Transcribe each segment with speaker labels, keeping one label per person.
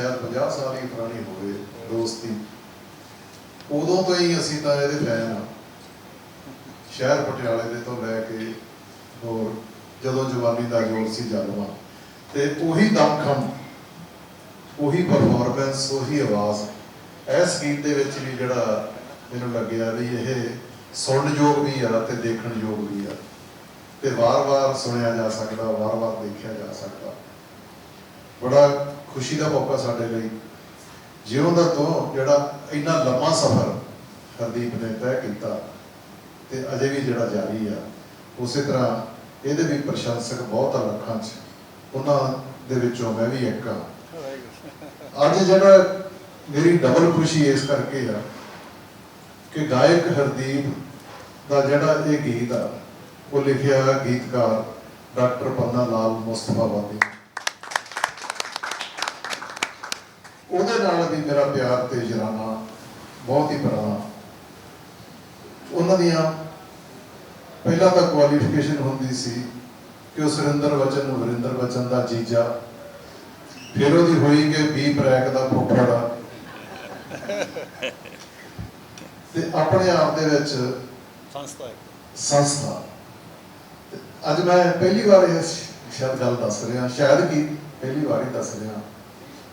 Speaker 1: ਸ਼ਾਇਦ 50 ਸਾਲ ਹੀ ਪੁਰਾਣੀ ਹੋਵੇ ਦੋਸਤੀ। ਉਦੋਂ ਤੋਂ ਹੀ ਅਸੀਂ ਤਾਂ ਇਹਦੇ ਫੈਨ ਆ। ਸ਼ਹਿਰ ਪਟਿਆਲੇ ਦੇ ਤੋਂ ਲੈ ਕੇ ਹੋਰ ਜਦੋਂ ਜਵਾਨੀ ਦਾ ਜ਼ੋਰ ਸੀ ਜਲਵਾ ਤੇ ਉਹੀ ਦਮਖਮ, ਉਹੀ ਪਰਫਾਰਮੈਂਸ ਉਹੀ ਆਵਾਜ਼ ਇਸ ਗੀਤ ਦੇ ਵਿੱਚ ਵੀ ਜਿਹੜਾ ਮੈਨੂੰ ਲੱਗਿਆ ਵੀ ਇਹ ਸੁਣਨਯੋਗ ਵੀ ਆ ਤੇ ਦੇਖਣ ਯੋਗ ਵੀ ਆ। ਤੇ ਵਾਰ-ਵਾਰ ਸੁਣਿਆ ਜਾ ਸਕਦਾ, ਵਾਰ-ਵਾਰ ਦੇਖਿਆ ਜਾ ਸਕਦਾ। ਬੜਾ ਖੁਸ਼ੀ ਦਾ ਮੌਕਾ ਸਾਡੇ ਲਈ। ਜਿਉਂ ਤੋਂ ਜਿਹੜਾ ਇੰਨਾ ਲੰਮਾ ਸਫ਼ਰ ਹਰਦੀਪ ਨੇ ਤੈਅ ਕੀਤਾ ਤੇ ਅਜੇ ਵੀ ਜਿਹੜਾ ਜਾਰੀ ਆ, ਉਸੇ ਤਰ੍ਹਾਂ ਇਹਦੇ ਵੀ ਪ੍ਰਸ਼ੰਸਕ ਬਹੁਤ ਆ ਲੱਖਾਂ 'ਚ। ਉਹਨਾਂ ਦੇ ਵਿੱਚੋਂ ਮੈਂ ਵੀ ਇੱਕ ਆ। ਅੱਜ ਜਿਹੜਾ ਮੇਰੀ ਡਬਲ ਖੁਸ਼ੀ ਇਸ ਕਰਕੇ ਆ ਕਿ ਗਾਇਕ ਹਰਦੀਪ ਦਾ ਜਿਹੜਾ ਇਹ ਗੀਤ ਆ, ਉਹ ਲਿਖਿਆ ਗੀਤਕਾਰ ਡਾਕਟਰ ਪੰਨਾ ਲਾਲ ਮੁਸਤਫਾ ਵਾਦੀ ਉਹਦੇ ਨਾਲ ਵੀ ਮੇਰਾ ਪਿਆਰ ਤੇ ਜਰਾਨਾ ਬਹੁਤ ਹੀ ਪੁਰਾਣਾ। ਉਹਨਾਂ ਦੀਆਂ ਪਹਿਲਾਂ ਤਾਂ ਕੁਆਲੀਫਿਕੇਸ਼ਨ ਹੁੰਦੀ ਸੀ ਕਿ ਉਹ ਸੁਰਿੰਦਰ ਬਚਨ ਨੂੰ ਵਰਿੰਦਰ ਬਚਨ ਦਾ ਜੀਜਾ ਫਿਰ ਉਹਦੀ ਹੋਈ ਕਿ ਬੀ ਪ੍ਰੈਕ ਦਾ ਫੁੱਫੜਾ। ਤੇ ਆਪਣੇ ਆਪ ਦੇ ਵਿੱਚ
Speaker 2: ਸੰਸਥਾ
Speaker 1: ਸੰਸਥਾ। ਅੱਜ ਮੈਂ ਪਹਿਲੀ ਵਾਰ ਇਹ ਸ਼- ਸ਼ਾਇਦ ਗੱਲ ਦੱਸ ਰਿਹਾ ਸ਼ਾਇਦ ਕੀ ਪਹਿਲੀ ਵਾਰ ਹੀ ਦੱਸ ਰਿਹਾ।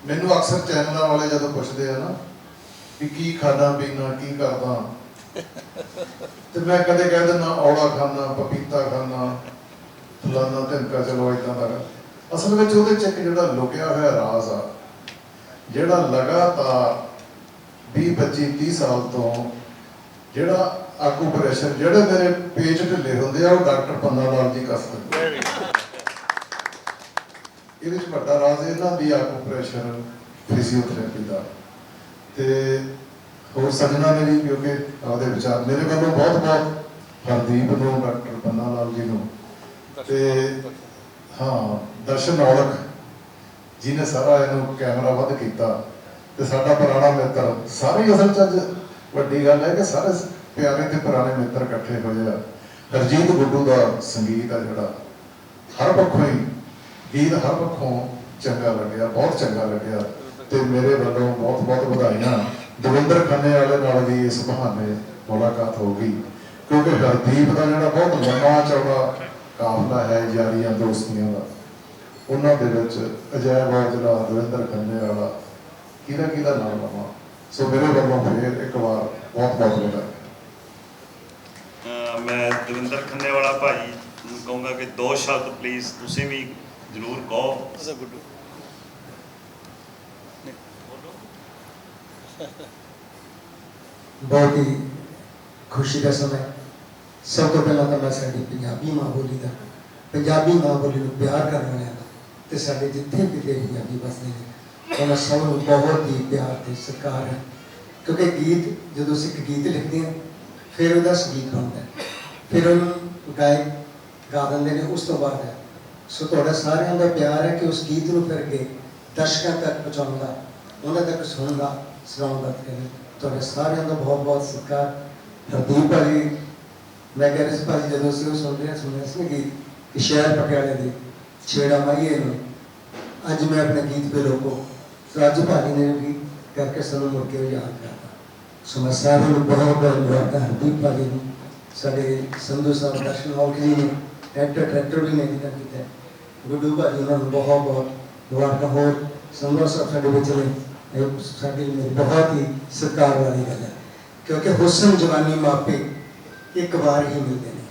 Speaker 1: ਮੈਨੂੰ ਅਕਸਰ ਚੈਨਲਾਂ ਵਾਲੇ ਜਦੋਂ ਪੁੱਛਦੇ ਆ ਨਾ ਕਿ ਕੀ ਖਾਣਾ ਪੀਣਾ ਕੀ ਕਰਦਾ। ਤੇ ਮੈਂ ਕਦੇ ਕਹਿ ਦਿੰਦਾ, ਔੜਾ ਖਾਣਾ ਪਪੀਤਾ ਖਾਣਾ ਫਲਾਨਾ ਧਮਕਾ ਚਲੋ ਇਦਾਂ ਦਾ। ਅਸਲ ਵਿੱਚ ਉਹਦੇ ਚ ਇੱਕ ਜਿਹੜਾ ਲੁਕਿਆ ਹੋਇਆ ਰਾਜ਼ ਆ, ਜਿਹੜਾ ਲਗਾਤਾਰ 20 25 30 ਸਾਲ ਤੋਂ ਜਿਹੜਾ ਆਕੂ ਜਿਹੜੇ ਮੇਰੇ ਪੇਜ ਢਿੱਲੇ ਹੁੰਦੇ ਆ, ਉਹ ਡਾਕਟਰ ਪੰਨਾ ਲਾਲ ਜੀ ਕਸਦ
Speaker 2: ਵੈਰੀ
Speaker 1: ਇਹਦੇ ਵਿੱਚ ਵੱਡਾ ਰਾਜ਼ ਇਹਨਾਂ ਦੀ ਆਕੂ ਪ੍ਰੈਸ਼ਰ ਫਿਜ਼ੀਓਥੈਰੇਪੀ ਦਾ। ਤੇ ਹੋਰ ਸੱਜਣਾ ਨੇ ਵੀ ਕਿਉਂਕਿ ਆਪਦੇ ਵਿਚਾਰ ਮੇਰੇ ਵੱਲੋਂ ਬਹੁਤ ਬਹੁਤ ਹਰਦੀਪ ਨੂੰ ਡਾਕਟਰ ਪੰਨਾ ਲਾਲ ਜੀ ਨੂੰ। ਤੇ ਹਾਂ ਦਰਸ਼ਨ ਔਲਖ ਜਿਹਨੇ ਸਾਰਾ ਇਹਨੂੰ ਕੈਮਰਾ ਵੱਧ ਕੀਤਾ। ਤੇ ਸਾਡਾ ਪੁਰਾਣਾ ਮਿੱਤਰ ਸਾਰੇ ਅਸਲ ਚ ਅੱਜ ਵੱਡੀ ਗੱਲ ਹੈ ਕਿ ਸਾਰੇ ਪਿਆਰੇ ਤੇ ਪੁਰਾਣੇ ਮਿੱਤਰ ਇਕੱਠੇ ਹੋਏ ਆ। ਹਰਜੀਤ ਗੁੱਡੂ ਦਾ ਸੰਗੀਤ ਆ ਜਿਹੜਾ ਹਰ ਪੱਖੋਂ ਹੀ ਗੀਤ ਹਰ ਪੱਖੋਂ ਚੰਗਾ ਲੱਗਿਆ, ਬਹੁਤ ਚੰਗਾ ਲੱਗਿਆ ਤੇ ਮੇਰੇ ਵੱਲੋਂ ਬਹੁਤ ਬਹੁਤ ਵਧਾਈਆਂ। ਦਵਿੰਦਰ ਖੰਨੇ ਵਾਲੇ ਨਾਲ ਵੀ ਇਸ ਬਹਾਨੇ ਮੁਲਾਕਾਤ ਹੋ ਗਈ। ਕਿਉਂਕਿ ਹਰਦੀਪ ਦਾ ਜਿਹੜਾ ਬਹੁਤ ਲੰਮਾ ਚੌੜਾ ਕਾਫਲਾ ਹੈ ਯਾਰੀਆਂ ਦੋਸਤੀਆਂ ਦਾ, ਉਹਨਾਂ ਦੇ ਵਿੱਚ ਅਜੈਬ ਔਜਲਾ ਦਵਿੰਦਰ ਖੰਨੇ ਵਾਲਾ, ਕਿਹਦਾ ਕਿਹਦਾ ਨਾਮ ਲਵਾਂ? ਸੋ ਮੇਰੇ ਵੱਲੋਂ ਫੇਰ ਇੱਕ ਵਾਰ ਬਹੁਤ ਬਹੁਤ ਵਧਾਈ
Speaker 3: ਮੈਂ ਦਵਿੰਦਰ ਖੰਨੇ ਵਾਲਾ ਭਾਜੀ ਨੂੰ ਕਹੂੰਗਾ ਕਿ ਦੋ ਸ਼ਬਦ ਪਲੀਜ਼ ਤੁਸੀਂ ਵੀ ਜ਼ਰੂਰ ਕਹੋ।
Speaker 2: ਅਸਾ ਗੁੱਡੂ।
Speaker 4: ਬਹੁਤ ਹੀ ਖੁਸ਼ੀ ਦਾ ਸਮਾਂ। ਸਭ ਤੋਂ ਪਹਿਲਾਂ ਤਾਂ ਮੈਂ ਸਾਡੀ ਪੰਜਾਬੀ ਮਾਂ ਬੋਲੀ ਦਾ ਪੰਜਾਬੀ ਮਾਂ ਬੋਲੀ ਨੂੰ ਪਿਆਰ ਕਰਨ ਵਾਲਿਆਂ ਦਾ ਤੇ ਸਾਡੇ ਜਿੱਥੇ ਕਿਤੇ ਪੰਜਾਬੀ ਵਸਦੇ ਨੇ ਉਹਨਾਂ ਸਭ ਨੂੰ ਬਹੁਤ ਹੀ ਪਿਆਰ ਤੇ ਸਤਿਕਾਰ ਹੈ। ਕਿਉਂਕਿ ਗੀਤ ਜਦੋਂ ਅਸੀਂ ਇੱਕ ਗੀਤ ਲਿਖਦੇ ਹਾਂ ਫਿਰ ਉਹਦਾ ਸੰਗੀਤ ਬਣਦਾ ਫਿਰ ਉਹਨੂੰ ਗਾਇਕ ਗਾ ਦਿੰਦੇ ਨੇ ਉਸ ਤੋਂ ਬਾਅਦ ਹੈ ਸੋ ਤੁਹਾਡਾ ਸਾਰਿਆਂ ਦਾ ਪਿਆਰ ਹੈ ਕਿ ਉਸ ਗੀਤ ਨੂੰ ਫਿਰ ਕੇ ਦਰਸ਼ਕਾਂ ਤੱਕ ਪਹੁੰਚਾਉਣ ਉਹਨਾਂ ਤੱਕ ਸੁਣਨ ਸੁਣਾਉਂਦਾ ਸੁਣਾਉਣ ਤੁਹਾਡੇ ਸਾਰਿਆਂ ਦਾ ਬਹੁਤ ਬਹੁਤ ਸਤਿਕਾਰ। ਹਰਦੀਪ ਭਾਜੀ, ਮੈਂ ਕਹਿ ਰਿਹਾ ਸੀ ਭਾਜੀ, ਜਦੋਂ ਅਸੀਂ ਉਹ ਸੁਣਦੇ ਹਾਂ ਸੁਣਿਆ ਸੀ ਨਾ ਗੀਤ ਕਿ ਸ਼ਹਿਰ ਪਟਿਆਲੇ ਦੇ ਛੇੜਾ ਮਾਈਏ ਨੂੰ ਅੱਜ ਮੈਂ ਆਪਣੇ ਗੀਤ ਤੇ ਲੋਕੋ ਸੋ ਅੱਜ ਭਾਜੀ ਨੇ ਵੀ ਕਰਕੇ ਸਾਨੂੰ ਮੁੜ ਕੇ ਯਾਦ ਕਰਦਾ ਸੋ ਮੈਂ ਸਾਰਿਆਂ ਨੂੰ ਬਹੁਤ ਬਹੁਤ ਮੁਬਾਰਕਾਂ ਹਰਦੀਪ ਭਾਜੀ ਨੂੰ, ਸਾਡੇ ਸੰਧੂ ਸਾਹਿਬ, ਦਰਸ਼ਨ ਔਖ ਜੀ ਨੇ। ਟਰੈਕਟਰ ਟਰੈਕਟਰ ਵੀ ਨਹੀਂ ਜਿਹਨਾਂ ਕੀਤਾ। ਹੈ। ਗੁੱਡੂ ਭਾਜੀ ਉਹਨਾਂ ਨੂੰ ਬਹੁਤ ਬਹੁਤ ਮੁਬਾਰਕਾਂ। ਹੋਰ ਸੰਧੂ ਸਾਹਿਬ ਸਾਡੇ ਵਿੱਚ ਨੇ। ਇਹ ਸਾਡੇ ਲਈ ਬਹੁਤ ਹੀ ਸਤਿਕਾਰ ਵਾਲੀ ਗੱਲ ਹੈ। ਕਿਉਂਕਿ ਹੁਸਨ ਜਵਾਨੀ ਮਾਪੇ ਇੱਕ ਵਾਰ ਹੀ ਮਿਲਦੇ ਨੇ।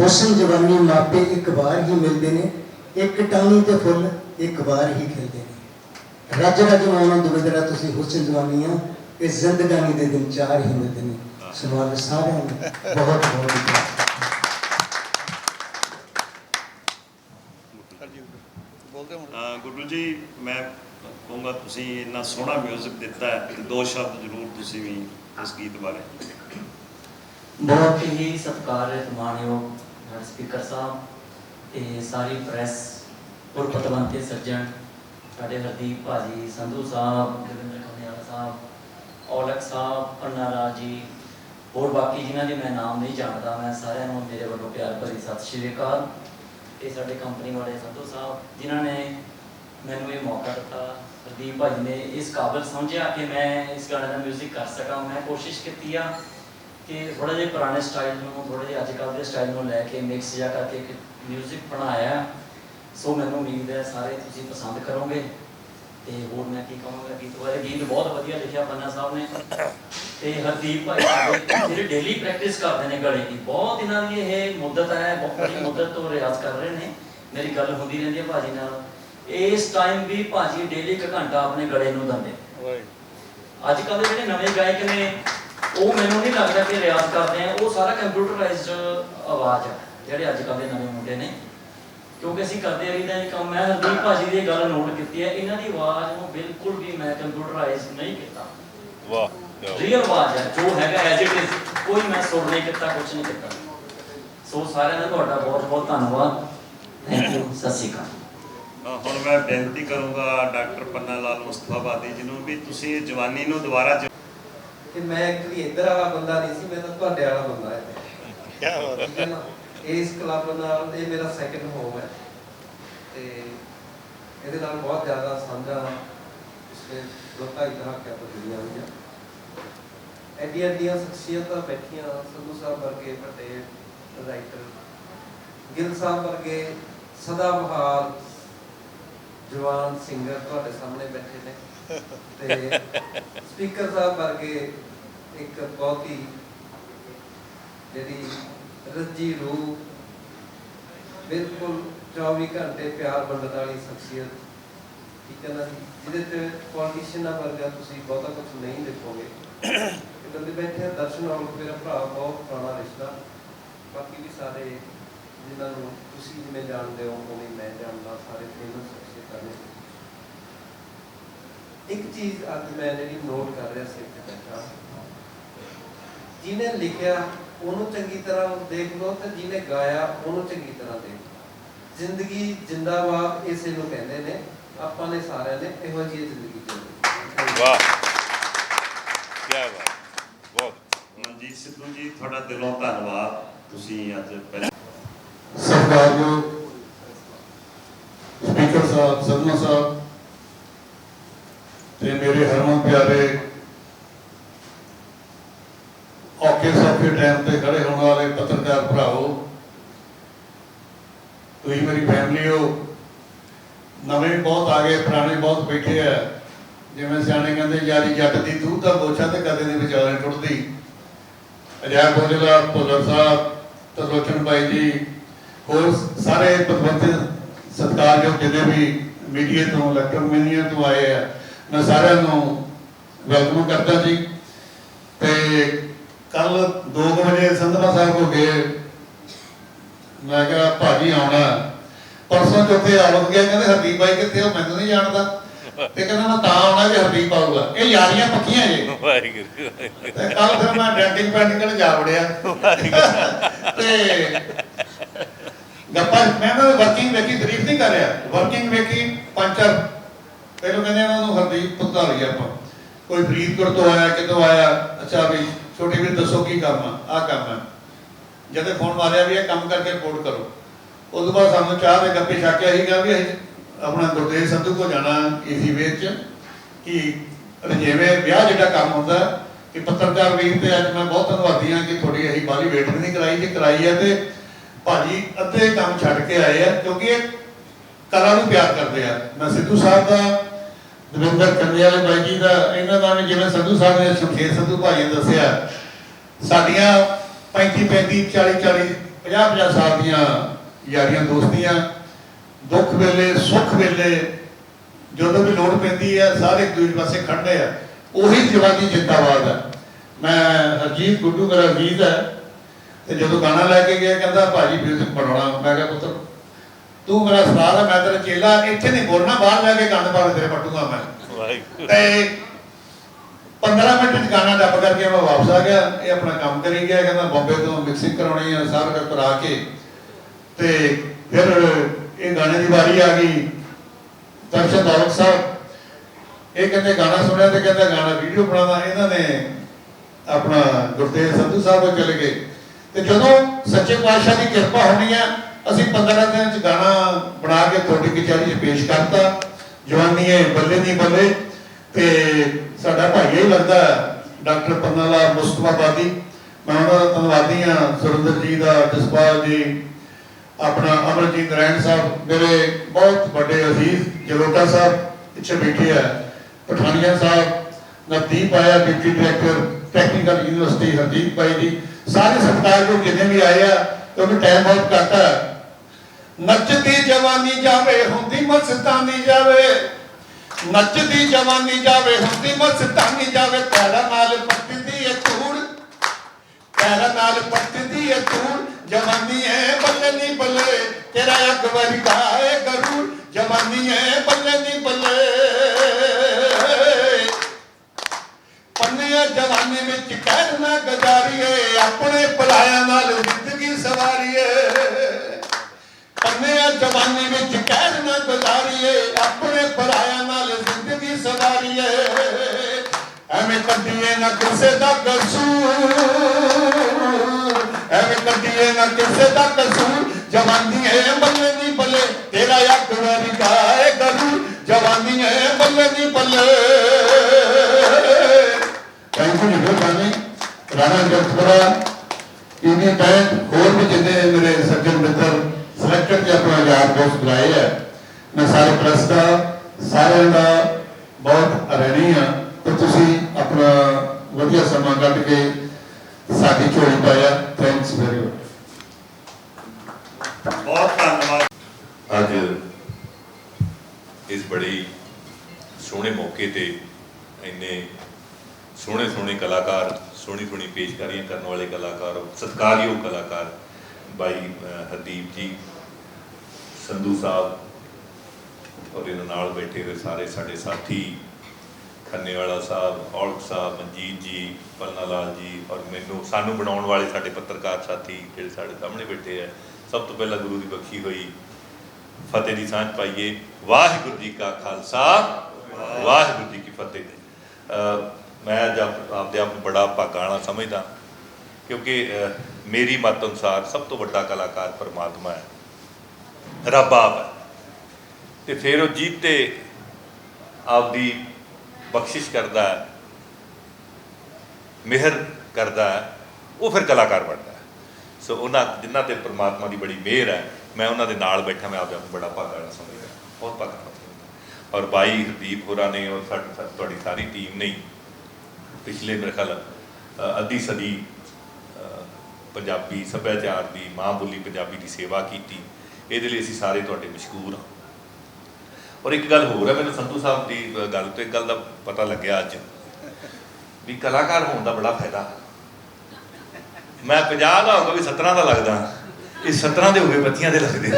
Speaker 4: ਹੁਸਨ ਜਵਾਨੀ ਮਾਪੇ ਇੱਕ ਵਾਰ ਹੀ ਮਿਲਦੇ ਨੇ। ਇੱਕ ਟਾਹਣੀ ਤੇ ਫੁੱਲ ਇੱਕ ਵਾਰ ਹੀ ਖਿਲਦੇ ਨੇ। ਰੱਜ ਰੱਜ ਮਾਣਾ ਦੁਬਿੰਦਰਾ ਤੁਸੀਂ ਹੁਸਨ ਜਵਾਨੀਆਂ ਇਹ ਜ਼ਿੰਦਗਾਨੀ ਦੇ ਦਿਨ ਚਾਰ ਹੀ ਮਿਲਦੇ ਨੇ। ਸਵਾਲ ਸਾਰਿਆਂ ਨੂੰ। ਬਹੁਤ ਬਹੁਤ ਪਿਆਰ
Speaker 2: ਹਾਂਜੀ ਗੁੱਡੂ ਬੋਲਦੇ ਹੁਣ
Speaker 3: ਅਹ ਜੀ, ਮੈਂ ਕਹੂੰਗਾ ਤੁਸੀਂ ਇੰਨਾ ਸੋਹਣਾ 뮤직 ਦਿੱਤਾ ਹੈ ਤੇ ਦੋ ਸ਼ਬਦ ਜ਼ਰੂਰ ਤੁਸੀਂ ਵੀ ਇਸ ਗੀਤ ਬਾਰੇ।
Speaker 5: ਬਹੁਤ ਹੀ ਸਤਿਕਾਰਯੋਗ ਮਾਣਯੋਗ ਹੈਡ ਸਪੀਕਰ ਸਾਹਿਬ ਤੇ ਸਾਰੀ ਪ੍ਰੈਸ ਔਰ ਪਤਵੰਤੇ ਸੱਜਣ, ਸਾਡੇ ਹਰਦੀਪ ਭਾਜੀ, ਸੰਧੂ ਸਾਹਿਬ ਦਵਿੰਦਰ ਖੰਡਿਆਲਾ ਸਾਹਿਬ, ਔਲਖ ਸਾਹਿਬ ਪੰਨਾ ਜੀ, ਹੋਰ ਬਾਕੀ ਜਿਨ੍ਹਾਂ ਦੇ ਮੈਂ ਨਾਮ ਨਹੀਂ ਜਾਣਦਾ, ਮੈਂ ਸਾਰਿਆਂ ਨੂੰ ਮੇਰੇ ਵੱਲੋਂ ਪਿਆਰ ਭਰੀ ਸਤਿ ਸ਼੍ਰੀ ਅਕਾਲ। ਤੇ ਸਾਡੇ ਕੰਪਨੀ ਵਾਲੇ ਸੰਧੂ ਸਾਹਿਬ, ਜਿਨ੍ਹਾਂ ਨੇ ਮੈਨੂੰ ਇਹ ਮੌਕਾ ਦਿੱਤਾ ਹਰਦੀਪ ਭਾਜੀ ਨੇ ਇਸ ਕਾਬਿਲ ਸਮਝਿਆ ਕਿ ਮੈਂ ਇਸ ਗਾਣੇ ਦਾ 뮤직 ਕਰ ਸਕਾਂ ਮੈਂ ਕੋਸ਼ਿਸ਼ ਕੀਤੀ ਆ ਕਿ ਥੋੜਾ ਜਿਹਾ ਪੁਰਾਣੇ ਸਟਾਈਲ ਨੂੰ ਥੋੜਾ ਜਿਹਾ ਅੱਜ ਕੱਲ੍ਹ ਦੇ ਸਟਾਈਲ ਨੂੰ ਲੈ ਕੇ ਮਿਕਸ ਜਿਹਾ ਕਰਕੇ ਇੱਕ 뮤직 ਬਣਾਇਆ ਸੋ ਮੈਨੂੰ ਉਮੀਦ ਹੈ ਸਾਰੇ ਤੁਸੀਂ ਪਸੰਦ ਕਰੋਗੇ ਤੇ ਹੋਰ ਮੈਂ ਕੀ ਕਹਾਂਗਾ ਗੀਤ ਬਾਰੇ ਗੀਤ ਬਹੁਤ ਵਧੀਆ ਲਿਖਿਆ ਪੰਨਾ ਸਾਹਿਬ ਨੇ ਤੇ ਹਰਦੀਪ ਭਾਈ ਸਾਡੇ ਜਿਹੜੇ ਡੇਲੀ ਪ੍ਰੈਕਟਿਸ ਕਰਦੇ ਨੇ ਗਲੇ ਦੀ ਬਹੁਤ ਇਹਨਾਂ ਦੀ ਇਹ ਮੁੱਦਤ ਹੈ ਬਹੁਤ ਬੜੀ ਮੁੱਦਤ ਤੋਂ ਰਿਆਜ਼ ਕਰ ਰਹੇ ਨੇ ਮੇਰੀ ਗੱਲ ਹੁੰਦੀ ਰਹਿੰਦੀ ਹੈ ਭਾਜੀ ਨਾਲ ਇਸ ਟਾਈਮ ਵੀ ਭਾਜੀ ਡੇਲੀ ਇੱਕ ਘੰਟਾ ਆਪਣੇ ਗਲੇ ਨੂੰ ਦਿੰਦੇ। ਅੱਜ ਕੱਲ੍ਹ ਦੇ ਜਿਹੜੇ ਨਵੇਂ ਗਾਇਕ ਨੇ ਉਹ ਮੈਨੂੰ ਨਹੀਂ ਲੱਗਦਾ ਕਿ ਰਿਆਜ਼ ਕਰਦੇ ਆ। ਉਹ ਸਾਰਾ ਕੰਪਿਊਟਰਾਈਜ਼ਡ ਆਵਾਜ਼ ਹੈ ਜਿਹੜੇ ਅੱਜ ਕੱਲ੍ਹ ਦੇ ਨਵੇਂ ਮੁੰਡੇ ਨੇ। ਕਿਉਂਕਿ ਅਸੀਂ ਕਰਦੇ ਰਹੀਦਾ ਇਹ ਕੰਮ। ਮੈਂ ਹਰਦੀਪ ਭਾਜੀ ਦੀ ਗੱਲ ਨੋਟ ਕੀਤੀ ਹੈ। ਇਹਨਾਂ ਦੀ ਆਵਾਜ਼ ਨੂੰ ਬਿਲਕੁਲ ਵੀ ਮੈਂ ਕੰਪਿਊਟਰਾਈਜ਼ ਨਹੀਂ ਕੀਤਾ।
Speaker 6: ਵਾਹ।
Speaker 5: ਰੀਅਲ ਆਵਾਜ਼ ਹੈ ਜੋ ਹੈਗਾ ਐਜ਼ ਇਟ ਇਜ਼ ਕੋਈ ਮੈਂ ਸੁਰ ਨਹੀਂ ਕੀਤਾ ਕੁਝ ਨਹੀਂ ਕੀਤਾ। ਸੋ ਸਾਰਿਆਂ ਦਾ ਤੁਹਾਡਾ ਬਹੁਤ ਬਹੁਤ ਧੰਨਵਾਦ। ਥੈਂਕ ਯੂ ਸਤਿ ਸ਼੍ਰੀ ਅਕਾਲ।
Speaker 3: ਹੁਣ ਮੈਂ ਬੇਨਤੀ ਕਰੂੰਗਾ ਡਾਕਟਰ ਪੰਨਾ ਲਾਲ ਮੁਸਤਫਾਬਾਦੀ ਜੀ ਨੂੰ ਵੀ ਤੁਸੀਂ ਜਵਾਨੀ ਨੂੰ ਦੁਬਾਰਾ ਜ-
Speaker 7: ਕਿ ਮੈਂ ਐਕਚੁਅਲੀ ਇੱਧਰ ਵਾਲਾ ਬੰਦਾ ਨਹੀਂ ਸੀ ਮੈਂ ਤਾਂ ਤੁਹਾਡੇ ਵਾਲਾ ਬੰਦਾ ਹੈ।
Speaker 6: ਕਿਆ ਬਾਤ
Speaker 7: ਇਸ ਕਲੱਬ ਨਾਲ ਇਹ ਮੇਰਾ ਸੈਕੰਡ ਹੋਮ ਹੈ। ਤੇ ਇਹਦੇ ਨਾਲ ਬਹੁਤ ਜ਼ਿਆਦਾ ਸਾਂਝਾ ਪਿਛਲੇ ਦੋ ਢਾਈ ਦਹਾਕਿਆਂ ਤੋਂ ਜੁੜੀਆਂ ਹੋਈਆਂ ਐਡੀਆਂ ਐਡੀਆਂ ਸ਼ਖਸੀਅਤਾਂ ਬੈਠੀਆਂ ਸੰਧੂ ਸਾਹਿਬ ਵਰਗੇ ਵੱਡੇ ਰਾਈਟਰ ਗਿੱਲ ਸਾਹਿਬ ਵਰਗੇ ਸਦਾ ਬਹਾਰ ਜਵਾਨ ਸਿੰਗਰ ਤੁਹਾਡੇ ਸਾਹਮਣੇ ਬੈਠੇ ਨੇ। ਤੇ ਸਪੀਕਰ ਸਾਹਿਬ ਵਰਗੇ ਇੱਕ ਬਹੁਤ ਹੀ ਜਿਹੜੀ ਰੱਜੀ ਰੂਹ, ਬਿਲਕੁਲ 24 ਘੰਟੇ ਪਿਆਰ ਵੰਡਣ ਵਾਲੀ ਸ਼ਖਸੀਅਤ, ਠੀਕ ਹੈ ਨਾ ਜੀ? ਜਿਹਦੇ ਤੇ ਪੋਲੀਟੀਸ਼ੀਅਨਾਂ ਵਰਗਾ ਤੁਸੀਂ ਬਹੁਤਾ ਕੁਝ ਨਹੀਂ ਦੇਖੋਗੇ। ਇੱਧਰ ਬੈਠੇ ਦਰਸ਼ਨ ਔਲਖ ਮੇਰਾ ਭਰਾ ਬਹੁਤ ਪੁਰਾਣਾ ਰਿਸ਼ਤਾ, ਬਾਕੀ ਵੀ ਸਾਰੇ ਜਿਨ੍ਹਾਂ ਨੂੰ ਤੁਸੀਂ ਜਿਵੇਂ ਜਾਣਦੇ ਹੋ ਉਵੇਂ ਮੈਂ ਜਾਣਦਾ ਸਾਰੇ ਫੇਮਸ ਸ਼ਖਸੀਅਤਾਂ ਨੇ। ਇੱਕ ਚੀਜ਼ ਅੱਜ ਮੈਂ ਜਿਹੜੀ ਨੋਟ ਕਰ ਰਿਹਾ ਸੀ ਇੱਥੇ ਬੈਠਾ। ਜਿਹਨੇ ਲਿਖਿਆ ਉਹਨੂੰ ਚੰਗੀ ਤਰ੍ਹਾਂ ਦੇਖ ਲਓ ਤੇ ਜਿਹਨੇ ਗਾਇਆ ਉਹਨੂੰ ਚੰਗੀ ਤਰ੍ਹਾਂ ਦੇਖ ਲਓ। ਜ਼ਿੰਦਗੀ ਜਿੰਦਾਬਾਦ ਇਸੇ ਨੂੰ ਕਹਿੰਦੇ ਨੇ। ਆਪਾਂ ਨੇ ਸਾਰਿਆਂ ਨੇ ਇਹੋ ਜਿਹੀ ਜ਼ਿੰਦਗੀ ਜਿਉਣੀ
Speaker 6: ਵਾਹ। ਕੀ ਬਾਤ। ਬਹੁਤ।
Speaker 3: ਮਨਜੀਤ ਸਿੱਧੂ ਜੀ ਤੁਹਾਡਾ ਦਿਲੋਂ ਧੰਨਵਾਦ। ਤੁਸੀਂ ਅੱਜ ਪਹਿਲਾਂ
Speaker 8: ਸਤਿਕਾਰਯੋਗ ਸਪੀਕਰ ਸਾਹਿਬ, ਸਦਮਾ ਸਾਹਿਬ ਤੇ ਮੇਰੇ ਹਰਮਨ ਪਿਆਰੇ ਔਕੇ ਸੌਖੇ ਟਾਈਮ ਤੇ ਖੜੇ ਹੋਣ ਵਾਲੇ ਪੱਤਰਕਾਰ ਭਰਾਓ ਤੁਸੀਂ ਮੇਰੀ ਫੈਮਿਲੀ ਹੋ। ਨਵੇਂ ਬਹੁਤ ਆ ਗਏ, ਪੁਰਾਣੇ ਬਹੁਤ ਬੈਠੇ ਆ। ਜਿਵੇਂ ਸਿਆਣੇ ਕਹਿੰਦੇ, ਯਾਰੀ ਜੱਟ ਦੀ ਤੂੰ ਤਾਂ ਬੋਛਾ ਤੇ ਕਦੇ ਨਹੀਂ ਵਿਚਾਰੇ ਟੁੱਟਦੀ। ਅਜਾ ਬੋਲੇਲਾ ਭੁੱਲਰ ਸਾਹਿਬ ਤਰਲੋਚਨ ਭਾਈ ਜੀ ਹੋਰ ਸਾਰੇ ਪਤਵੰਤੇ ਸਤਿਕਾਰਯੋਗ ਜਿਹਦੇ ਵੀ ਮੀਡੀਆ ਤੋਂ ਇਲੈਕਟ੍ਰੋਨ ਤੋਂ ਆਏ ਆ ਮੈਂ ਸਾਰਿਆਂ ਨੂੰ ਵੈਲਕਮ ਕਰਦਾ ਜੀ। ਤੇ ਕੱਲ 2 ਵਜੇ ਸੰਧਵਾ ਸਾਹਿਬ ਹੋ ਗਏ। ਮੈਂ ਕਿਹਾ ਭਾਜੀ ਆਉਣਾ ਪਰਸੋਂ ਚੌਥੇ ਆਵਤ ਗਿਆ। ਕਹਿੰਦੇ ਹਰਦੀਪ ਭਾਈ ਕਿੱਥੇ ਹੋ ਮੈਨੂੰ ਨਹੀਂ ਜਾਣਦਾ। ਤੇ ਕਹਿੰਦਾ ਮੈਂ ਤਾਂ ਆਉਣਾ ਜੇ ਹਰਦੀਪ ਆਊਗਾ ਇਹ ਯਾਰੀਆਂ ਪੱਕੀਆਂ ਜੇ।
Speaker 6: ਵਾਹਿਗੁਰੂ
Speaker 8: ਤੇ ਕੱਲ ਫਿਰ ਮੈਂ ਡੈਂਟਿੰਗ ਪੈਂਟਿੰਗ ਜਾ ਵੜਿਆ। ਤੇ ਗੱਪਾਂ ਮੈਂ ਨਾ ਵਰਕਿੰਗ ਵੇਖੀ ਤਾਰੀਫ ਨਹੀਂ ਕਰ ਰਿਹਾ। ਵਰਕਿੰਗ ਵੇਖੀ ਪੰਚਰ ਪਹਿਲੋਂ ਕਹਿੰਦੇ ਇਹਨਾਂ ਨੂੰ ਹਰਦੀਪ ਪੁੱਤਾ ਆਪਾਂ। ਕੋਈ ਫਰੀਦਕੋਟ ਤੋਂ ਆਇਆ ਕਿਤੋਂ ਆਇਆ? ਅੱਛਾ ਵੀ ਛੋਟੇ ਵੀਰ ਦੱਸੋ ਕੀ ਕੰਮ ਆ ਆ ਕੰਮ ਆ। ਜਦੋਂ ਫੋਨ ਮਾਰਿਆ ਵੀ ਇਹ ਕੰਮ ਕਰਕੇ ਰਿਪੋਰਟ ਕਰੋ। ਉਸ ਤੋਂ ਬਾਅਦ ਸਾਨੂੰ ਚਾਹ ਦੇ ਗੱਪੇ ਛਾਕਿਆ ਸੀਗਾ ਵੀ ਆਪਣਾ ਗੁਰਦੇਵ ਸੰਧੂ ਕੋ ਜਾਣਾ ਏਸੀ ਵਿੱਚ ਕਿ ਰਜੇਵੇਂ ਵਿਆਹ ਜਿਹੜਾ ਕੰਮ ਹੁੰਦਾ, ਕਿ ਪੱਤਰਕਾਰ ਵੀਰ ਤੇ ਅੱਜ ਮੈਂ ਬਹੁਤ ਧੰਨਵਾਦੀ ਹਾਂ ਕਿ ਤੁਹਾਡੀ ਅਸੀਂ ਬਾਲੀ ਵੇਟ ਵੀ ਨਹੀਂ ਕਰਾਈ। ਜੇ ਕਰਾਈ ਹੈ ਤੇ ਭਾਜੀ ਅੱਧੇ ਕੰਮ ਛੱਡ ਕੇ ਆਏ ਆ, ਕਿਉਂਕਿ ਇਹ ਕਲਾ ਨੂੰ ਪਿਆਰ ਕਰਦੇ ਆ। ਮੈਂ ਸਿੱਧੂ ਸਾਹਿਬ ਦਾ, ਦਵਿੰਦਰ ਕੰਨੇ ਵਾਲੇ ਬਾਈ ਜੀ ਦਾ, ਇਹਨਾਂ ਦਾ ਵੀ ਜਿਵੇਂ ਸੰਧੂ ਸਾਹਿਬ ਨੇ ਸ਼ਮਸ਼ੇਰ ਸੰਧੂ ਭਾਈ ਨੇ ਦੱਸਿਆ, ਸਾਡੀਆਂ 35 35 40 40 50 50 ਸਾਲ ਦੀਆਂ ਯਾਰੀਆਂ ਦੋਸਤੀਆਂ ਦੁੱਖ ਵੇਲੇ, ਸੁੱਖ ਵੇਲੇ, ਜਦੋਂ ਵੀ ਲੋੜ ਪੈਂਦੀ ਹੈ ਸਾਰੇ ਇੱਕ ਦੂਜੇ ਪਾਸੇ ਖੜਦੇ ਆ। ਉਹੀ ਜਵਾਨੀ ਜਿੰਦਾਬਾਦ ਹੈ ਮੈਂ ਅਜੀਤ ਗੁੱਡੂ ਮੇਰਾ ਅਜ਼ੀਜ਼ ਹੈ ਤੇ ਜਦੋਂ ਗਾਣਾ ਲੈ ਕੇ ਗਿਆ ਕਹਿੰਦਾ ਭਾਜੀ ਮਿਊਜ਼ਿਕ ਬਣਾਉਣਾ। ਮੈਂ ਕਿਹਾ ਪੁੱਤਰ ਤੂੰ ਮੇਰਾ ਹੈ ਮੈਂ ਤੇਰਾ ਚੇਲਾ ਇੱਥੇ ਨਹੀਂ ਬੋਲਣਾ ਬਾਹਰ ਜਾ ਕੇ ਗੰਦ ਪਾ ਤੇਰੇ ਪੱਟੂਗਾ ਮੈਂ। ਤੇ 15 ਮਿੰਟ ਚ ਗਾਣਾ ਡੱਬ ਕਰਕੇ ਮੈਂ ਵਾਪਸ ਆ ਗਿਆ ਇਹ ਆਪਣਾ ਕੰਮ ਕਰੀ ਗਿਆ ਕਹਿੰਦਾ ਬੰਬੇ ਤੋਂ ਮਿਕਸਿੰਗ ਕਰਾਉਣੀ ਆ ਸਾਰਾ ਕਰਾ ਕੇ। ਤੇ ਫਿਰ ਇਹ ਗਾਣੇ ਦੀ ਵਾਰੀ ਆ ਗਈ ਦਰਸ਼ਨ ਦੌਲਤ ਸਾਹਿਬ। ਇਹ ਕਹਿੰਦੇ ਗਾਣਾ ਸੁਣਿਆ ਤੇ ਕਹਿੰਦਾ ਗਾਣਾ ਵੀਡੀਓ ਬਣਾਉਣਾ। ਇਹਨਾਂ ਨੇ ਆਪਣਾ ਗੁਰਤੇਜ ਸੰਧੂ ਸਾਹਿਬ ਚਲੇ ਗਏ। ਤੇ ਜਦੋਂ ਸੱਚੇ ਪਾਤਸ਼ਾਹ ਦੀ ਕਿਰਪਾ ਹੋਣੀ ਆ, ਅਸੀਂ 15 ਦਿਨ ਚ ਗਾਣਾ ਬਣਾ ਕੇ ਤੁਹਾਡੀ ਕਚਹਿਰੀ 'ਚ ਪੇਸ਼ ਕਰਤਾ। ਜਵਾਨੀ ਹੈ ਬੱਲੇ ਦੀ ਬੱਲੇ। ਤੇ ਸਾਡਾ ਭਾਈ ਹੀ ਲੱਗਦਾ ਡਾਕਟਰ ਪੰਨਾਲਾ ਮੁਸਤਫਾਬਾਦੀ ਮੈਂ ਉਹਨਾਂ ਦਾ ਧੰਨਵਾਦੀ ਹਾਂ, ਸੁਰਿੰਦਰ ਜੀ ਦਾ, ਜਸਪਾਲ ਜੀ, ਆਪਣਾ ਅਮਰਜੀਤ ਰੈਣ ਸਾਹਿਬ, ਮੇਰੇ ਬਹੁਤ ਵੱਡੇ ਅਜ਼ੀਜ਼ ਜਲੋਟਾ ਸਾਹਿਬ ਪਿੱਛੇ ਬੈਠੇ ਆ। ਪਠਾਨੀਆ ਸਾਹਿਬ ਨਵਦੀਪ ਆਇਆ deputy director, technical university Hardeep ਭਾਈ ਜੀ ਸਾਰੇ ਸਤਿਕਾਰਯੋਗ ਜਿੰਨੇ ਵੀ ਆਏ ਆ, ਤੇ ਟਾਈਮ ਬਹੁਤ ਘੱਟ ਹੈ ਨੱਚਦੀ ਜਵਾਨੀ ਜਾਵੇ, ਹੁੰਦੀ ਮਸਤਾਨੀ ਜਾਵੇ। ਨੱਚਦੀ ਜਵਾਨੀ ਜਾਵੇ, ਹੁੰਦੀ ਮਸਤਾਨੀ ਜਾਵੇ। ਪੈਰਾਂ ਨਾਲ ਪੱਟਦੀ ਏ ਧੂੜ। ਪੈਰਾਂ ਨਾਲ ਪੱਟਦੀ ਏ ਧੂੜ। ਜਵਾਨੀ ਹੈ ਬੱਲੇ ਨੀ ਬੱਲੇ, ਤੇਰਾ ਅਕਬਰ ਗਾਏ ਗਰੂਰ ਜਵਾਨੀ ਏ ਬੱਲੇ ਨੀ ਬੱਲੇ ਜਵਾਨੀ ਵਿੱਚ ਕਹਿਰ ਨਾ ਗਜ਼ਾਰੀਏ, ਆਪਣੇ ਭਲਾਇਆ ਨਾਲ ਜ਼ਿੰਦਗੀ ਸਵਾਰੀਏ। ਪੰਨਿਆ ਜਵਾਨੀ ਵਿੱਚ ਕਹਿਰ ਨਾ ਗੁਜ਼ਾਰੀਏ, ਆਪਣੇ ਭਲਾਇਆਂ ਨਾਲ ਜ਼ਿੰਦਗੀ ਸਵਾਰੀਏ। ਐਵੇਂ ਕੱਢੀਏ ਨਾ ਕਿਸੇ ਦਾ ਕਸੂਰ, ਐਵੇਂ ਕੱਢੀਏ ਨਾ ਕਿਸੇ ਦਾ ਕਸੂਰ। ਜਵਾਨੀ ਹੈ ਬੱਲੇ ਨਹੀਂ ਬੱਲੇ, ਤੇਰਾ ਅੱਖ ਵਾਰੀ ਗਾਏ ਗਰੂ ਜਵਾਨੀ ਹੈ ਬੱਲੇ ਨਹੀਂ ਬੱਲੇ। ਥੈਂਕ ਯੂ ਜੀ ਬਾਨੀ ਰਾਣਾ ਜਗਤਪੁਰਾ ਇਹਨੇ ਬੈਂਡ ਹੋਰ ਵੀ ਜਿੰਨੇ ਮੇਰੇ ਸੱਜਣ ਮਿੱਤਰ ਸਿਲੈਕਟਡ ਤੇ ਆਪਣਾ ਯਾਰ ਦੋਸਤ ਬੁਲਾਏ ਆ। ਮੈਂ ਸਾਰੇ ਪ੍ਰੈਸ ਦਾ ਸਾਰਿਆਂ ਦਾ ਬਹੁਤ ਅਰਣੀ ਆ। ਤੇ ਤੁਸੀਂ ਆਪਣਾ ਵਧੀਆ ਸਮਾਂ ਕੱਢ ਕੇ ਸਾਡੀ ਝੋਲੀ ਪਾਇਆ ਥੈਂਕਸ ਵੈਰੀ ਮਚ
Speaker 3: ਬਹੁਤ ਧੰਨਵਾਦ।
Speaker 6: ਅੱਜ ਇਸ ਬੜੀ ਸੋਹਣੇ ਮੌਕੇ ਤੇ ਇੰਨੇ ਸੋਹਣੇ ਸੋਹਣੇ ਕਲਾਕਾਰ ਸੋਹਣੀ ਸੋਹਣੀ ਪੇਸ਼ਕਾਰੀਆਂ ਕਰਨ ਵਾਲੇ ਕਲਾਕਾਰ ਸਤਿਕਾਰਯੋਗ ਕਲਾਕਾਰ ਬਾਈ ਅਹ, ਹਰਦੀਪ ਜੀ ਸੰਧੂ ਸਾਹਿਬ ਔਰ ਇਹਨਾਂ ਨਾਲ ਬੈਠੇ ਹੋਏ ਸਾਰੇ ਸਾਡੇ ਸਾਥੀ ਖੰਨੇਵਾਲਾ ਸਾਹਿਬ ਔਲਖ ਸਾਹਿਬ ਮਨਜੀਤ ਜੀ ਪਲਨਾ ਲਾਲ ਜੀ ਔਰ ਮੈਨੂੰ ਸਾਨੂੰ ਬਣਾਉਣ ਵਾਲੇ ਸਾਡੇ ਪੱਤਰਕਾਰ ਸਾਥੀ ਜਿਹੜੇ ਸਾਡੇ ਸਾਹਮਣੇ ਬੈਠੇ ਆ ਸਭ ਤੋਂ ਪਹਿਲਾਂ ਗੁਰੂ ਦੀ ਬਖਸ਼ੀ ਹੋਈ। ਫਤਿਹ ਦੀ ਸਾਂਝ ਪਾਈਏ। ਵਾਹਿਗੁਰੂ ਜੀ ਕਾ ਖਾਲਸਾ ਵਾਹਿਗੁਰੂ ਜੀ ਕੀ ਫਤਿਹ। ਮੈਂ ਅੱਜ ਆਪ- ਆਪਦੇ ਆਪ ਨੂੰ ਬੜਾ ਭਾਗਾਂ ਵਾਲਾ ਸਮਝਦਾ, ਕਿਉਂਕਿ ਮੇਰੀ ਮਤ ਅਨੁਸਾਰ ਸਭ ਤੋਂ ਵੱਡਾ ਕਲਾਕਾਰ ਪਰਮਾਤਮਾ ਹੈ। ਰੱਬ ਆਪ ਹੈ। ਤੇ ਫਿਰ ਉਹ ਜੀਤੇ ਆਪਦੀ ਬਖਸ਼ਿਸ਼ ਕਰਦਾ ਹੈ, ਮਿਹਰ ਕਰਦਾ ਹੈ, ਉਹ ਫਿਰ ਕਲਾਕਾਰ ਬਣਦਾ ਹੈ। ਸੋ ਉਹਨਾਂ, ਜਿਨ੍ਹਾਂ ਤੇ ਪਰਮਾਤਮਾ ਦੀ ਬੜੀ ਮਿਹਰ ਹੈ, ਮੈਂ ਉਹਨਾਂ ਦੇ ਨਾਲ ਬੈਠਾ, ਮੈਂ ਆਪਦੇ ਆਪ ਨੂੰ ਬੜਾ ਭਾਗਾ ਵਾਲਾ ਸਮਝਦਾ, ਬਹੁਤ ਭਾਗਾ ਵਾਲਾ ਸਮਝਦਾ। ਔਰ ਬਾਈ ਹਰਦੀਪ ਹੋਰਾਂ ਨੇ ਔਰ ਸਾਡੀ ਤੁਹਾਡੀ ਸਾਰੀ ਟੀਮ ਨੇ ਪਿਛਲੇ ਮੇਰੇ ਖਿਆਲ ਅੱਧੀ ਸਦੀ ਪੰਜਾਬੀ ਸੱਭਿਆਚਾਰ ਦੀ, ਮਾਂ ਬੋਲੀ ਪੰਜਾਬੀ ਦੀ ਸੇਵਾ ਕੀਤੀ। ਇਹਦੇ ਲਈ ਅਸੀਂ ਸਾਰੇ ਤੁਹਾਡੇ ਮਸ਼ਕੂਰ ਹਾਂ। ਔਰ ਇੱਕ ਗੱਲ ਹੋਰ ਹੈ, ਮੈਨੂੰ ਸੰਧੂ ਸਾਹਿਬ ਦੀ ਗੱਲ ਤੋਂ ਇੱਕ ਗੱਲ ਦਾ ਪਤਾ ਲੱਗਿਆ ਅੱਜ, ਵੀ ਕਲਾਕਾਰ ਹੋਣ ਦਾ ਬੜਾ ਫਾਇਦਾ। ਮੈਂ 50 ਦਾ ਹੋਗਾ ਵੀ 17 ਦਾ ਲੱਗਦਾ। ਇਹ 17 ਦੇ ਹੋ ਗਏ ਬੱਤੀਆਂ ਦੇ ਲੱਗਦੇ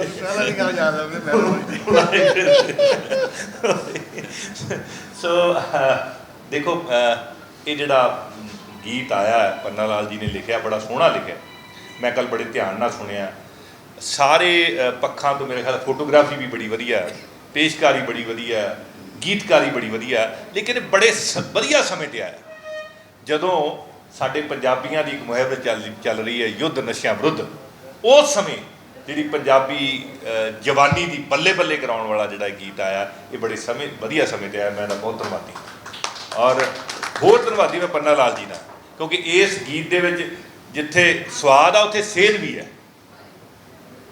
Speaker 2: ਪਹਿਲਾਂ ਦੀ ਗੱਲ ਯਾਦ ਆਉਂਦੀ
Speaker 6: ਸੋ ਦੇਖੋ ਇਹ ਜਿਹੜਾ ਗੀਤ ਆਇਆ ਪੰਨਾ ਲਾਲ ਜੀ ਨੇ ਲਿਖਿਆ ਬੜਾ ਸੋਹਣਾ ਲਿਖਿਆ ਮੈਂ ਕੱਲ ਬੜੇ ਧਿਆਨ ਨਾਲ ਸੁਣਿਆ ਸਾਰੇ ਪੱਖਾਂ ਤੋਂ ਮੇਰੇ ਖਿਆਲ ਫੋਟੋਗ੍ਰਾਫੀ ਵੀ ਬੜੀ ਵਧੀਆ ਪੇਸ਼ਕਾਰੀ ਬੜੀ ਵਧੀਆ ਗੀਤਕਾਰੀ ਬੜੀ ਵਧੀਆ ਲੇਕਿਨ ਬੜੇ ਸ- ਵਧੀਆ ਸਮੇਂ ਤੇ ਆਇਆ ਜਦੋਂ ਸਾਡੇ ਪੰਜਾਬੀਆਂ ਦੀ ਇੱਕ ਮੁਹਿੰਮ ਚੱਲ ਚੱਲ ਰਹੀ ਹੈ ਯੁੱਧ ਨਸ਼ਿਆਂ ਵਿਰੁੱਧ ਉਸ ਸਮੇਂ ਜਿਹੜੀ ਪੰਜਾਬੀ ਜਵਾਨੀ ਦੀ ਬੱਲੇ ਬੱਲੇ ਕਰਾਉਣ ਵਾਲਾ ਜਿਹੜਾ ਗੀਤ ਆਇਆ, ਇਹ ਬੜੇ ਸਮੇਂ, ਵਧੀਆ ਸਮੇਂ ਤੇ ਆਇਆ, ਮੈਂ ਇਹਦਾ ਬਹੁਤ ਧੰਨਵਾਦੀ ਔਰ ਹੋਰ ਧੰਨਵਾਦੀ ਮੈਂ ਪੰਨਾ ਲਾਲ ਜੀ ਦਾ, ਕਿਉਂਕਿ ਇਸ ਗੀਤ ਦੇ ਵਿੱਚ ਜਿੱਥੇ ਸਵਾਦ ਆ, ਉੱਥੇ ਸੇਧ ਵੀ ਹੈ।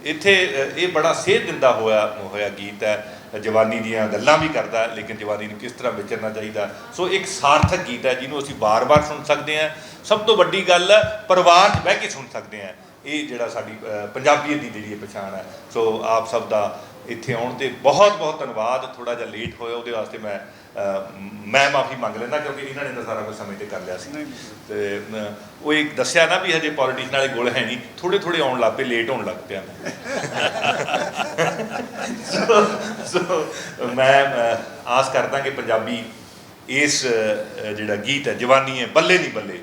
Speaker 6: ਇੱਥੇ ਇਹ ਬੜਾ ਸੇਧ ਦਿੰਦਾ ਹੋਇਆ ਹੋਇਆ ਗੀਤ ਹੈ, ਜਵਾਨੀ ਦੀਆਂ ਗੱਲਾਂ ਵੀ ਕਰਦਾ, ਲੇਕਿਨ ਜਵਾਨੀ ਨੂੰ ਕਿਸ ਤਰ੍ਹਾਂ ਵਿਚਰਨਾ ਚਾਹੀਦਾ। ਸੋ ਇੱਕ ਸਾਰਥਕ ਗੀਤ ਹੈ, ਜਿਹਨੂੰ ਅਸੀਂ ਵਾਰ-ਵਾਰ ਸੁਣ ਸਕਦੇ ਹਾਂ। ਸਭ ਤੋਂ ਵੱਡੀ ਗੱਲ, ਪਰਿਵਾਰ 'ਚ ਬਹਿ ਕੇ ਸੁਣ ਸਕਦੇ ਹਾਂ। ਇਹ ਜਿਹੜਾ ਸਾਡੀ ਪੰਜਾਬੀਅਤ ਦੀ ਜਿਹੜੀ ਪਛਾਣ ਹੈ। ਸੋ ਆਪ ਸਭ ਦਾ ਇੱਥੇ ਆਉਣ ਤੇ ਬਹੁਤ ਬਹੁਤ ਧੰਨਵਾਦ। ਥੋੜਾ ਜਿਹਾ ਲੇਟ ਹੋਇਆ ਉਹਦੇ ਵਾਸਤੇ ਮੈਂ ਮੈਂ ਮਾਫੀ ਮੰਗ ਲੈਂਦਾ ਕਿਉਂਕਿ ਇਹਨਾਂ ਨੇ ਤਾਂ ਸਾਰਾ ਕੁਝ ਸਮੇਂ ਤੇ ਕਰ ਲਿਆ ਸੀ। ਤੇ ਉਹ ਇੱਕ ਦੱਸਿਆ ਨਾ ਵੀ ਹਜੇ ਪੋਲੀਟਿਕਸ ਵਾਲੇ ਗੁਲ ਹੈ ਨਹੀਂ ਥੋੜੇ ਥੋੜੇ ਆਉਣ ਲੱਗ ਪਏ ਲੇਟ ਹੋਣ ਲੱਗ ਪਿਆ। ਮੈਂ ਸੋ ਮੈਂ ਆਸ ਕਰਦਾ ਕਿ ਪੰਜਾਬੀ ਇਸ ਜਿਹੜਾ ਗੀਤ ਹੈ ਜਵਾਨੀ ਹੈ ਬੱਲੇ ਨਹੀਂ ਬੱਲੇ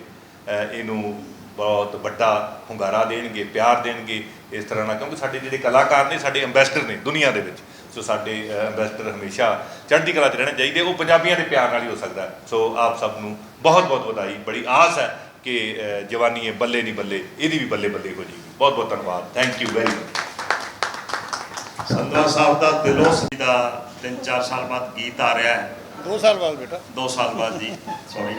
Speaker 6: ਇਹਨੂੰ ਬਹੁਤ ਵੱਡਾ ਹੁੰਗਾਰਾ ਦੇਣਗੇ ਪਿਆਰ ਦੇਣਗੇ ਇਸ ਤਰ੍ਹਾਂ ਨਾਲ ਕਿਉਂਕਿ ਸਾਡੇ ਜਿਹੜੇ ਕਲਾਕਾਰ ਨੇ ਸਾਡੇ ਐਮਬੈਸਡਰ ਨੇ ਦੁਨੀਆ ਦੇ ਵਿੱਚ। ਸੋ ਸਾਡੇ ਐਂਬੈਸਡਰ ਹਮੇਸ਼ਾ ਚੜ੍ਹਦੀ ਕਲਾ 'ਚ ਰਹਿਣੇ ਚਾਹੀਦੇ ਉਹ ਪੰਜਾਬੀਆਂ ਦੇ ਪਿਆਰ ਨਾਲ ਹੀ ਹੋ ਸਕਦਾ। ਸੋ ਆਪ ਸਭ ਨੂੰ ਬਹੁਤ ਬਹੁਤ ਵਧਾਈ ਬੜੀ ਆਸ ਹੈ ਕਿ ਜਵਾਨੀ ਹੈ ਬੱਲੇ ਨਹੀਂ ਬੱਲੇ ਇਹਦੀ ਵੀ ਬੱਲੇ ਬੱਲੇ ਹੋ ਜਾਏਗੀ। ਬਹੁਤ ਬਹੁਤ ਧੰਨਵਾਦ। Thank you very much
Speaker 3: Sandhwan sahib ਦਾ ਦਿਲੋਂ ਦਾ 3-4 ਸਾਲ ਬਾਅਦ ਗੀਤ ਆ ਰਿਹਾ ਹੈ।
Speaker 2: 2 ਸਾਲ ਬਾਅਦ ਬੇਟਾ।
Speaker 3: 2 ਸਾਲ ਬਾਅਦ ਜੀ ਸੌਰੀ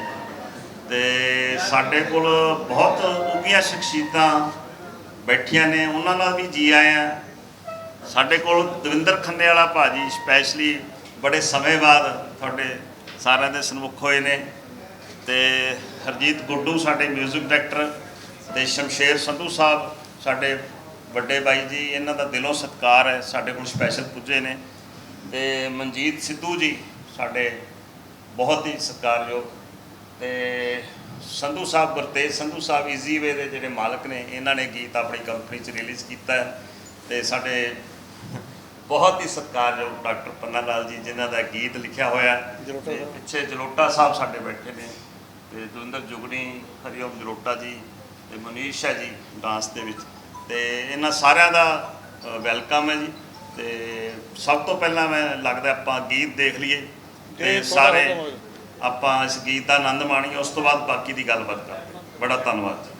Speaker 3: ਤੇ ਸਾਡੇ ਕੋਲ ਬਹੁਤ ਉੱਗੀਆਂ ਸ਼ਖਸੀਅਤਾਂ ਬੈਠੀਆਂ ਨੇ, ਉਹਨਾਂ ਨਾਲ ਵੀ ਜੀ ਆਇਆ ਸਾਡੇ ਕੋਲ ਦਵਿੰਦਰ ਖੰਨੇ ਵਾਲਾ ਭਾਜੀ ਸਪੈਸ਼ਲੀ ਬੜੇ ਸਮੇਂ ਬਾਅਦ ਤੁਹਾਡੇ ਸਾਰਿਆਂ ਦੇ ਸਨਮੁਖ ਹੋਏ ਨੇ ਤੇ ਹਰਜੀਤ ਗੁੱਡੂ ਸਾਡੇ 뮤직 ਡਾਇਰੈਕਟਰ ਤੇ ਸ਼ਮਸ਼ੇਰ ਸੰਧੂ ਸਾਹਿਬ ਸਾਡੇ ਵੱਡੇ ਬਾਈ ਜੀ, ਇਹਨਾਂ ਦਾ ਦਿਲੋਂ ਸਤਿਕਾਰ ਹੈ, ਸਾਡੇ ਕੋਲ ਸਪੈਸ਼ਲ ਪੁੱਜੇ ਨੇ ਤੇ ਮਨਜੀਤ ਸਿੱਧੂ ਜੀ ਸਾਡੇ ਬਹੁਤ ਹੀ ਸਤਿਕਾਰਯੋਗ ਤੇ ਸੰਧੂ ਸਾਹਿਬ ਗੁਰਤੇਜ ਸੰਧੂ ਸਾਹਿਬ ਈਜ਼ੀ ਵੇ ਦੇ ਜਿਹੜੇ ਮਾਲਕ ਨੇ ਇਹਨਾਂ ਨੇ ਗੀਤ ਆਪਣੀ ਕੰਪਨੀ 'ਚ ਰਿਲੀਜ਼ ਕੀਤਾ ਤੇ ਸਾਡੇ ਬਹੁਤ ਹੀ ਸਤਿਕਾਰਯੋਗ ਡਾਕਟਰ ਪੰਨਾ ਲਾਲ ਜੀ ਜਿਨ੍ਹਾਂ ਦਾ ਗੀਤ ਲਿਖਿਆ ਹੋਇਆ ਤੇ। ਪਿੱਛੇ ਜਲੋਟਾ ਸਾਹਿਬ ਸਾਡੇ ਬੈਠੇ ਨੇ ਤੇ ਦਵਿੰਦਰ ਜੁਗਣੀ ਹਰੀਓਮ ਜਲੋਟਾ ਜੀ ਤੇ ਮਨੀਸ਼ ਜੀ ਡਾਂਸ ਦੇ ਵਿੱਚ ਤੇ ਇਹਨਾਂ ਸਾਰਿਆਂ ਦਾ ਵੈਲਕਮ ਹੈ ਜੀ ਤੇ ਸਭ ਤੋਂ ਪਹਿਲਾਂ ਮੈਂ ਲੱਗਦਾ ਆਪਾਂ ਗੀਤ ਦੇਖ ਲਈਏ ਤੇ ਸਾਰੇ। ਆਪਾਂ ਇਸ ਗੀਤ ਦਾ ਆਨੰਦ ਮਾਣੀਏ, ਉਸ ਤੋਂ ਬਾਅਦ ਬਾਕੀ ਦੀ ਗੱਲਬਾਤ ਕਰਦੇ ਬੜਾ ਧੰਨਵਾਦ ਜੀ।